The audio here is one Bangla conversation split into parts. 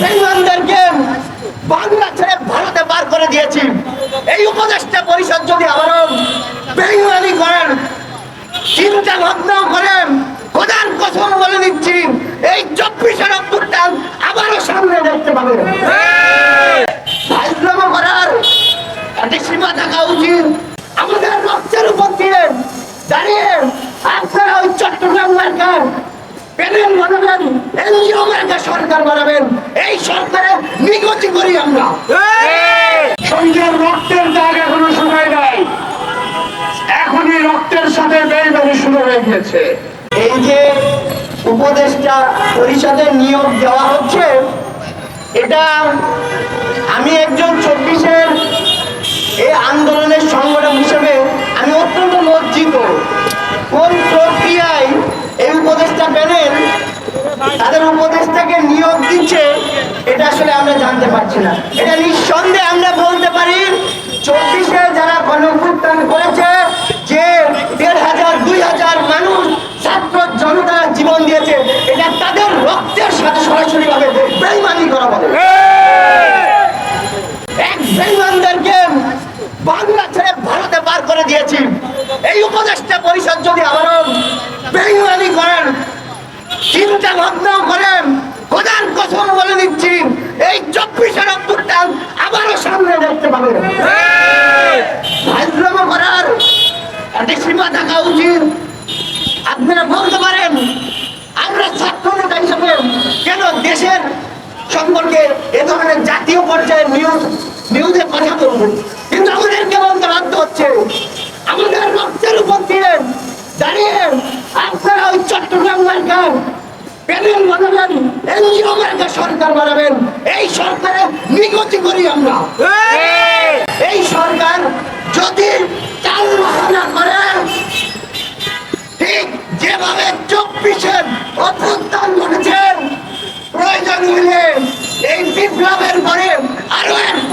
বেইমানদেরকে বাংলা ছেড়ে ভারতে বার করে দিয়েছি। এই উপদেষ্টা পরিষদ যদি আবারও বেইমানি করেন, চিন্তা ভাবনা করেন, খোদার কসম বলে দিচ্ছি এই চব্বিশের অভ্যুত্থান আবারও সামনে দেখতে ভাইদ্রম করার একটা সীমা থাকা উচিত। আমাদের রক্তের উপর দিয়ে দাঁড়িয়ে আপনারা ওই চট্টগ্রাম মার্কার প্যানেল বানাবেন এনজিও হয়ে গিয়েছে এই যে উপদেষ্টা পরিষদের নিয়োগ দেওয়া হচ্ছে, এটা আমি একজন চব্বিশের এই আন্দোলনের সংগঠক হিসেবে আমি অত্যন্ত লজ্জিত। কোন প্রক্রিয়ায় এই উপদেষ্টা প্যানেল তাদের উপদেষ্টাকে নিয়োগ দিচ্ছে, এটা আসলে আমরা জানতে পারছি না। এটা নিঃসন্দেহে আমরা বলতে পারি, চব্বিশে যারা গণভুত্থান করেছে এই উপদেষ্টা পরিষদ যদি আবারও বেইমানি করেন, চিন্তা ভাবনা করেন, খোদার কসম বলে দিচ্ছি, এই চব্বিশের অভ্যুত্থান আবারও সামনে দেখতে পাবেন। করার সীমা থাকা উচিত। আপনারা বলতে পারেন, আমরা ছাত্র নেতা হিসেবে কেন দেশের সম্পর্কে এ ধরনের জাতীয় পর্যায়ের নিউজ নিউজে কথা বলব? কিন্তু আমাদেরকে বলতে বাধ্য হচ্ছে আমাদের রক্তের উপর দিয়ে দাঁড়িয়ে আপনারা ওই চট্টগ্রাম মার্কার প্যানেল বানাবেন এনজিও মার্কা সরকার বানাবেন। এই সরকারের নিগতি করি আমরা।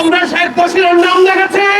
আমরা শেখ বসিরের নাম দেখেছি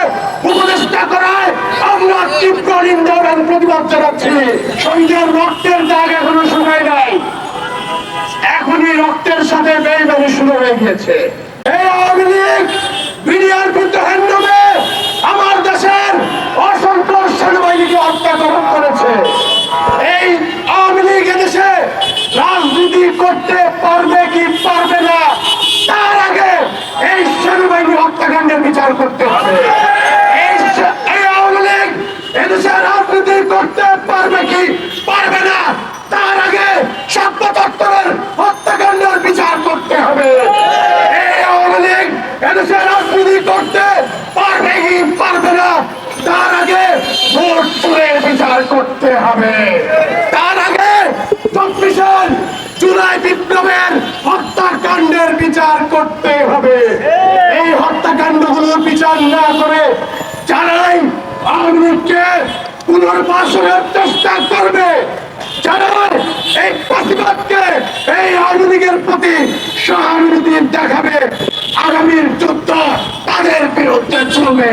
তীব্র নিন্দা এবং প্রতিবাদ জানাচ্ছি। সঞ্জয়ের রক্তের দাগ এখনও শুকায় নাই। এখনই রক্তের সাথে বেইমানি শুরু হয়ে গিয়েছে। এই আওয়ামী লীগ বিডিআর বিদ্রোহের আমার দেশের অসংখ্য সেনাবাহিনীকে হত্যাকরণ করেছে। এই আওয়ামী লীগ এদেশে রাজনীতি করতে পারবে কি পারবে না, তার আগে এই সেনাবাহিনী হত্যাকাণ্ডের বিচার করতে করতে হবে। তার আগে চব্বিশের জুলাই বিপ্লবের হত্যাকাণ্ডের বিচার করতে হবে। এই হত্যাকাণ্ডগুলোর বিচার না করে যারাই আওয়ামী পুনর্বাসনের চেষ্টা করবে যারা এই প্রতিবাদকে এই আওয়ামী লীগের প্রতি সহানুভূতি দেখাবে, আগামীর যুদ্ধ তাদের বিরুদ্ধে চলবে।